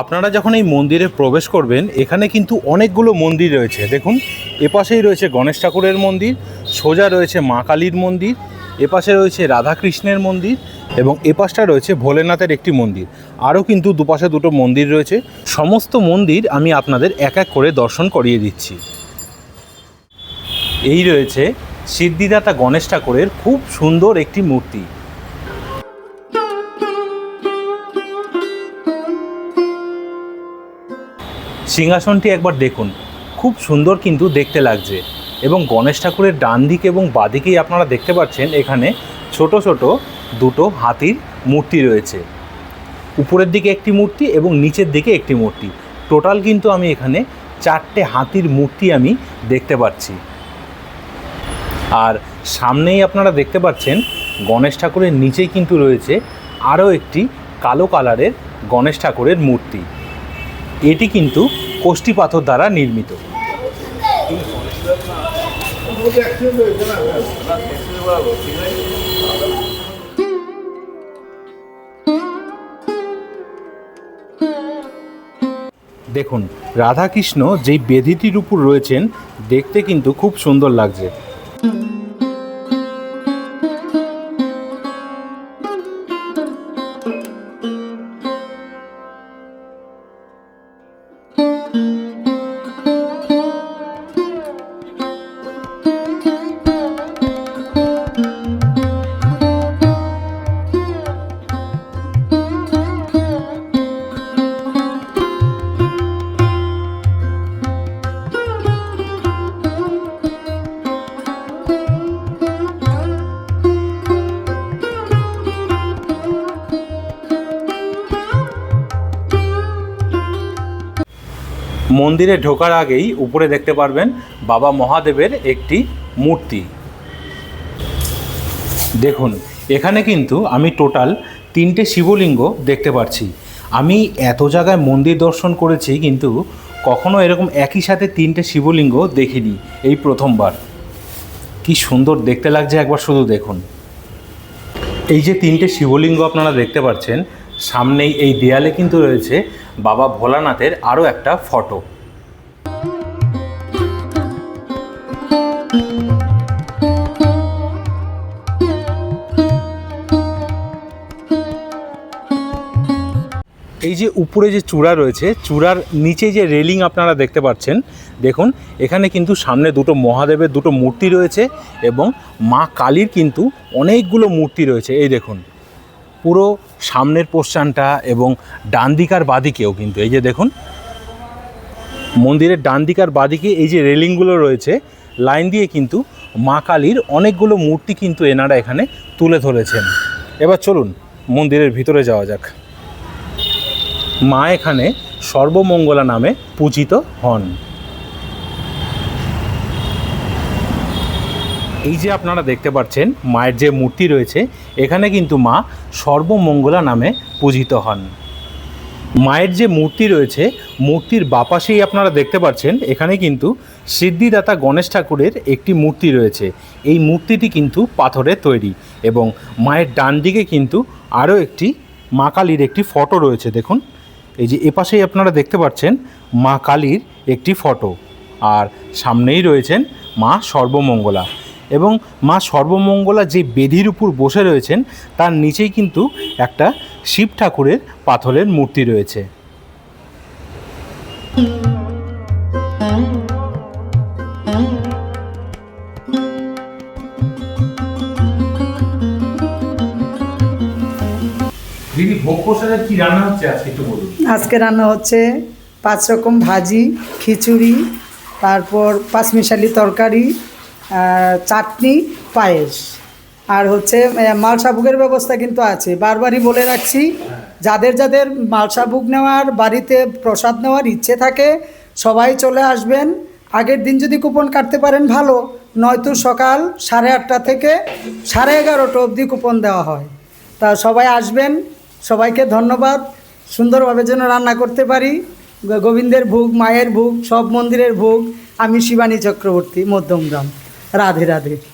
আপনারা যখন এই মন্দিরে প্রবেশ করবেন, এখানে কিন্তু অনেকগুলো মন্দির রয়েছে। দেখুন, এপাশেই রয়েছে গণেশ ঠাকুরের মন্দির, সোজা রয়েছে মা কালীর মন্দির, এপাশে রয়েছে রাধাকৃষ্ণের মন্দির এবং এপাশটা রয়েছে ভোলেনাথের একটি মন্দির। আরও কিন্তু দুপাশে দুটো মন্দির রয়েছে। সমস্ত মন্দির আমি আপনাদের এক এক করে দর্শন করিয়ে দিচ্ছি। এই রয়েছে সিদ্ধিদাতা গণেশ ঠাকুরের খুব সুন্দর একটি মূর্তি। সিংহাসনটি একবার দেখুন। খুব সুন্দর কিন্তু দেখতে লাগছে। এবং গণেশ ঠাকুরের ডান দিক এবং বাদিকেই আপনারা দেখতে পাচ্ছেন এখানে ছোট ছোট দুটো হাতির মূর্তি রয়েছে। উপরের দিকে একটি মূর্তি এবং নিচের দিকে একটি মূর্তি। টোটাল কিন্তু আমি এখানে চারটে হাতির মূর্তি আমি দেখতে পাচ্ছি। আর সামনেই আপনারা দেখতে পাচ্ছেন গণেশ ঠাকুরের নিচেই কিন্তু রয়েছে আরও একটি কালো কালারের গণেশ ঠাকুরের মূর্তি। এটি কিন্তু কোষ্টি পাথর দ্বারা নির্মিত। দেখুন, রাধাকৃষ্ণ যেই বেদিটির উপর রয়েছেন, দেখতে কিন্তু খুব সুন্দর লাগছে। মন্দিরে ঢোকার আগেই উপরে দেখতে পারবেন বাবা মহাদেবের একটি মূর্তি। দেখুন, এখানে কিন্তু আমি টোটাল তিনটে শিবলিঙ্গ দেখতে পাচ্ছি আমি এত জায়গায় মন্দির দর্শন করেছি, কিন্তু কখনো এরকম একই সাথে তিনটে শিবলিঙ্গ দেখিনি এই প্রথমবার। কি সুন্দর দেখতে লাগছে একবার শুধু দেখুন। এই যে তিনটে শিবলিঙ্গ আপনারা দেখতে পাচ্ছেন সামনেই এই দেয়ালে কিন্তু রয়েছে বাবা ভোলানাথের আরও একটা ফটো। এই যে উপরে যে চূড়া রয়েছে, চূড়ার নিচে যে রেলিং আপনারা দেখতে পাচ্ছেন, দেখুন, এখানে কিন্তু সামনে দুটো মহাদেবের দুটো মূর্তি রয়েছে এবং মা কালীর কিন্তু অনেকগুলো মূর্তি রয়েছে। এই দেখুন পুরো সামনের পোস্টানটা এবং ডান দিক আর বাদিকেও কিন্তু, এই যে দেখুন, মন্দিরের ডান দিক আর বাদিকে এই যে রেলিংগুলো রয়েছে, লাইন দিয়ে কিন্তু মা কালীর অনেকগুলো মূর্তি কিন্তু এনারা এখানে তুলে ধরেছেন। এবার চলুন, মন্দিরের ভিতরে যাওয়া যাক। মা এখানে সর্বমঙ্গলা নামে পূজিত হন। এই যে আপনারা দেখতে পাচ্ছেন, মায়ের যে মূর্তি রয়েছে, এখানে কিন্তু মা সর্বমঙ্গলা নামে পূজিত হন। মায়ের যে মূর্তি রয়েছে, মূর্তির বাপাশেই আপনারা দেখতে পাচ্ছেন, এখানে কিন্তু সিদ্ধিদাতা গণেশ ঠাকুরের একটি মূর্তি রয়েছে। এই মূর্তিটি কিন্তু পাথরের তৈরি এবং মায়ের ডান দিকে কিন্তু আরও একটি মা কালীর একটি ফটো রয়েছে, দেখুন। এই যে এপাশেই আপনারা দেখতে পাচ্ছেন, মা কালীর একটি ফটো। আর সামনেই রয়েছেন মা সর্বমঙ্গলা। এবং মা সর্বমঙ্গলা যে বেদির উপর বসে রয়েছেন তার নিচেই কিন্তু একটা শিব ঠাকুরের পাথরের মূর্তি রয়েছে। দিদি ভোগ প্রসাদের কি রান্না হচ্ছে আজকে একটু বলুন। আজকে রান্না হচ্ছে পাঁচ রকম ভাজি খিচুড়ি তারপর পাঁচমিশালি তরকারি চাটনি পায়েস। আর হচ্ছে আহ, মালসাভোগের ব্যবস্থা কিন্তু আছে। বারবারই বলে রাখছি যাদের যাদের মালসাভোগ নেওয়ার বাড়িতে প্রসাদ নেওয়ার ইচ্ছে থাকে সবাই চলে আসবেন। আগের দিন যদি কুপন কাটতে পারেন ভালো নয়তো সকাল সাড়ে আটটা থেকে সাড়ে এগারোটা অবধি কুপন দেওয়া হয়। তা সবাই আসবেন সবাইকে ধন্যবাদ। সুন্দরভাবে যেন রান্না করতে পারি। গোবিন্দের ভোগ মায়ের ভোগ সব মন্দিরের ভোগ। আমি শিবানী চক্রবর্তী মধ্যমগ্রাম। राधे राधे।